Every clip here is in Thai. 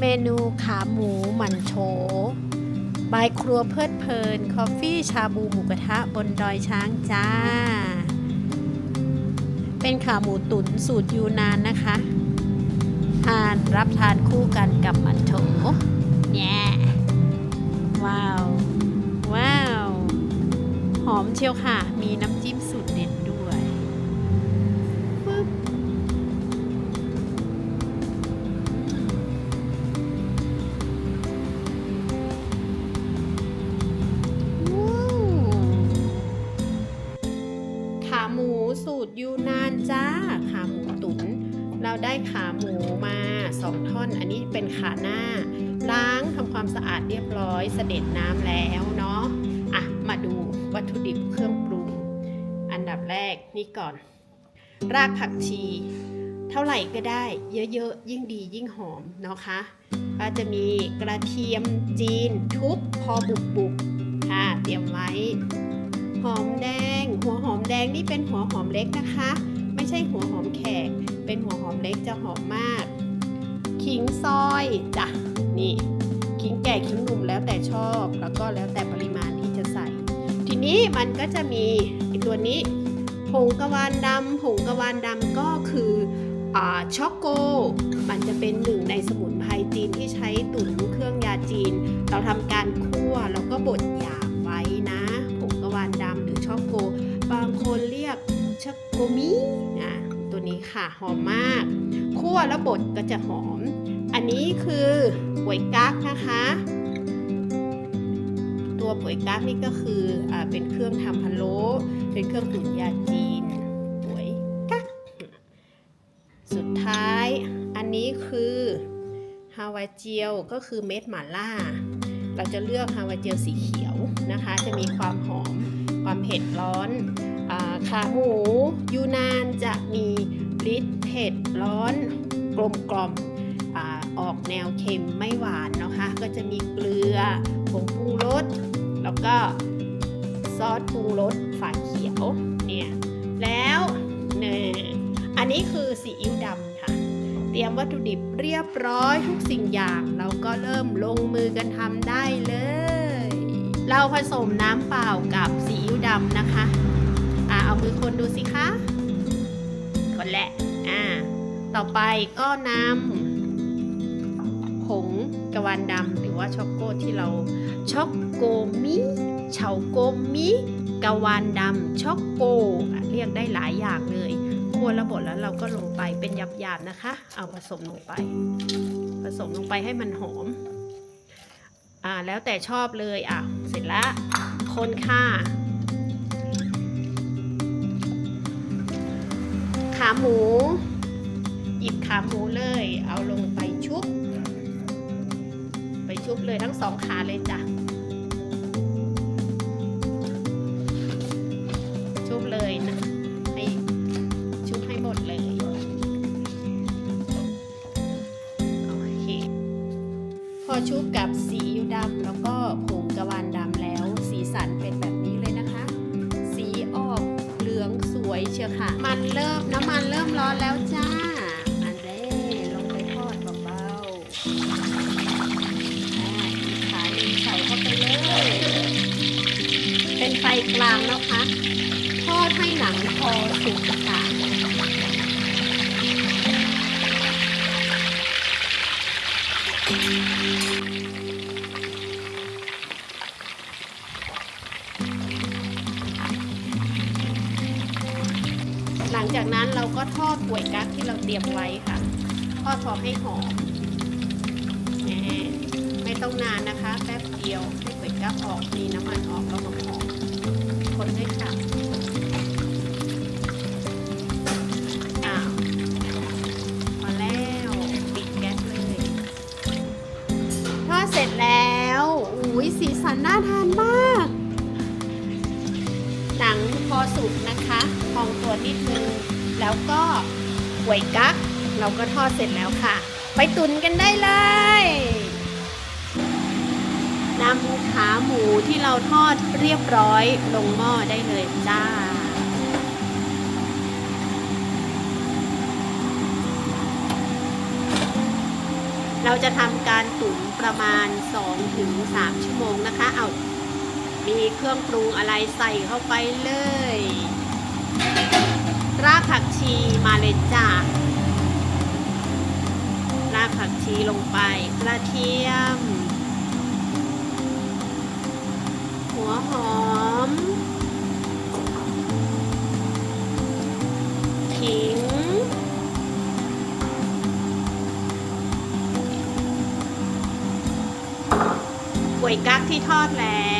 เมนูขาหมูหมันโฉบายครัวเพลิดเพลิน คอฟฟี่ชาบูหมูกระทะบนดอยช้างจ้า เป็นขาหมูตุ๋นสูตรยูนานนะคะ ทานรับทานคู่กันกับหมันโถแย่ว้าว ว้าว หอมเชียวค่ะ มีน้ำ จ้าขาหมูตุ๋นเราได้ขาหมูมาสองท่อน อันนี้เป็นขาหน้า ล้างทำความสะอาดเรียบร้อยเสด็จน้ำแล้วเนาะอะมาดูวัตถุดิบเครื่องปรุง อันดับแรกนี่ก่อน รากผักชี เท่าไหร่ก็ได้ เยอะๆ ยิ่งดียิ่งหอมเนาะคะ ก็จะมีกระเทียมจีนทุบพอบุบบุบๆค่ะเตรียมไว้ หอมแดง หัวหอมแดงนี่เป็นหัวหอมเล็กนะคะ ไม่ใช่หัวหอมแขก เป็นหัวหอมเล็กจะหอมมาก ขิงซอยจ้ะนี่ขิงแก่ขิงหนุ่มแล้วแต่ชอบ แล้วก็แล้วแต่ปริมาณที่จะใส่ ทีนี้มันก็จะมีตัวนี้ผงกะวานดำผงกะวานดำก็คืออช็อกโก มันจะเป็นหนึ่งในสมุนไพรจีนที่ใช้ตุ๋นเครื่องยาจีน เราทำการคั่วแล้วก็บดหยาบไว้นะผงกะวานดำหรือช็อกโก บางคนเรียกช็อกโกมี ค่ะ หอมมากคั่วแล้วบดก็จะหอม อันนี้คือป่วยกั๊กนะคะ ตัวป่วยกั๊กนี่ก็คืออเป็นเครื่องทำพะโล้เป็นเครื่องตุ๋นยาจีนป่วยกั๊กสุดท้าย อันนี้คือฮาวาเจียวก็คือเม็ดหม่าล่า เราจะเลือกฮาวาเจียวสีเขียวนะคะ จะมีความหอมความเผ็ดร้อนอขาหมูยูนานจะมี ฤทธิ์เผ็ดร้อนกลมกล่อมออกแนวเค็มไม่หวานนะคะก็จะมีเกลือผงปรุงรสแล้วก็ซอสปรุงรสฝาเขียวเนี่ยแล้วเนี่ยอันนี้คือซีอิ๊วดำค่ะ เตรียมวัตถุดิบเรียบร้อยทุกสิ่งอย่างเราก็เริ่มลงมือกันทำได้เลย เราผสมน้ำเปล่ากับซีอิ๊วดำนะคะอ่าเอามือคนดูสิคะ คนแหละอ่าต่อไปก็นำผงกะวานดำหรือว่าช็อกโกที่เราช็อกโกมิเฉาโกมิกะวานดำช็อกโกเรียกได้หลายอย่างเลยคั่วแล้วบดแล้วเราก็ลงไปเป็นหยาบๆนะคะ เอาผสมลงไป ผสมลงไปให้มันหอมอ่าแล้วแต่ชอบเลยอะเสร็จล้วคนค่ะ ขาหมู หยิบขาหมูเลย เอาลงไปชุบ ไปชุบเลยทั้งสองขาเลยจ้ะ ชุบเลยนะ ให้ชุบให้หมดเลยโอเคพอชุบกับสีดำแล้วก็ผงกระวานดำแล้ว สีสันเป็นแบบ เชียวค่ะ มันเริ่มน้ำมันเริ่มร้อนแล้วจ้าอันเดลงไปทอดเบาๆขาหนึ่งใส่เข้าไปเลย เป็นไฟกลางนะคะทอดให้หนังพอสุกค่ะห ทอดป่วยกั๊กที่เราเตรียมไว้ค่ะ ทอดพอให้หอมแหมไม่ต้องนานนะคะ แป๊บเดียวให้ป่วยกั๊กออกมีน้ำมันออกแล้วหอมคนด้ค่ะอ้าวพอแล้วปิดแก๊สเลยทอเสร็จแล้วอุ้ยสีสันน่าทานมาก หนังพอสุกนะคะพองตัวนิดนึง แล้วก็หวยกั๊กเราก็ทอดเสร็จแล้วค่ะ ไปตุนกันได้เลยนำขาหมูที่เราทอดเรียบร้อยลงหม้อได้เลยจ้าเราจะทำการตุ๋นประมาณ 2-3 ชั่วโมงนะคะ เอา มีเครื่องปรุงอะไรใส่เข้าไปเลย ชีมาเลยจ้ารากผักชีลงไปกระเทียม หัวหอมขิงก๋วยกั๊กที่ทอดแล้ว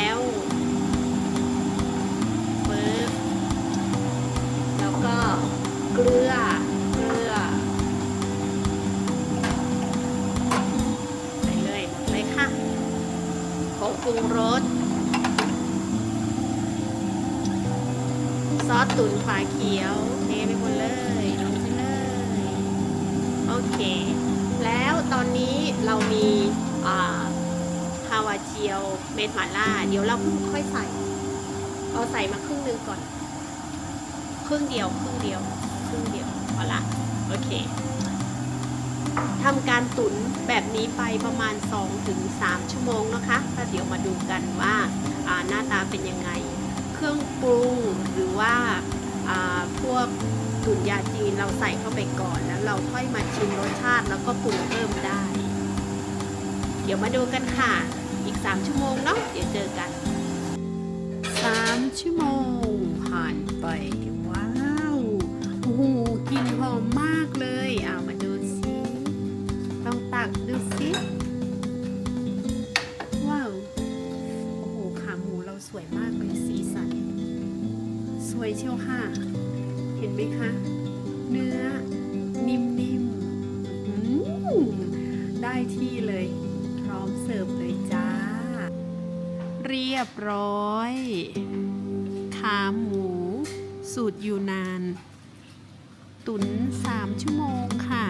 สตุ๋นฝาเขียวเทไปหมดเลยลงไปเลยโอเค แล้วตอนนี้เรามีอ่าฮาวาเจียวเม็ดหม่าล่า เดี๋ยวเราค่อยใส่เอาใส่มาครึ่งนึงก่อน ครึ่งเดียวครึ่งเดียวครึ่งเดียวเอาละโอเคทำการตุ๋นแบบนี้ไปประมาณ 2-3 ชั่วโมงนะคะแล้วเดี๋ยวมาดูกันว่าหน้าตาเป็นยังไง เครื่องปรุงหรือว่าพวกตุ๋นยาจีนเราใส่เข้าไปก่อน แล้วเราค่อยมาชิมรสชาติแล้วก็ปรุงเพิ่มได้ เดี๋ยวมาดูกันค่ะ อีก 3 ชั่วโมงเนาะเดี๋ยวเจอกัน 3 ชั่วโมงผ่านไป ว้าวโอ้โหกลิ่นหอมมาก วยเชียวค่ะ เห็นไหมคะ เนื้อนิ่มๆได้ที่เลย พร้อมเสิร์ฟเลยจ้า เรียบร้อย ขาหมู สูตรอยู่นาน ตุ๋น3ชั่วโมงค่ะ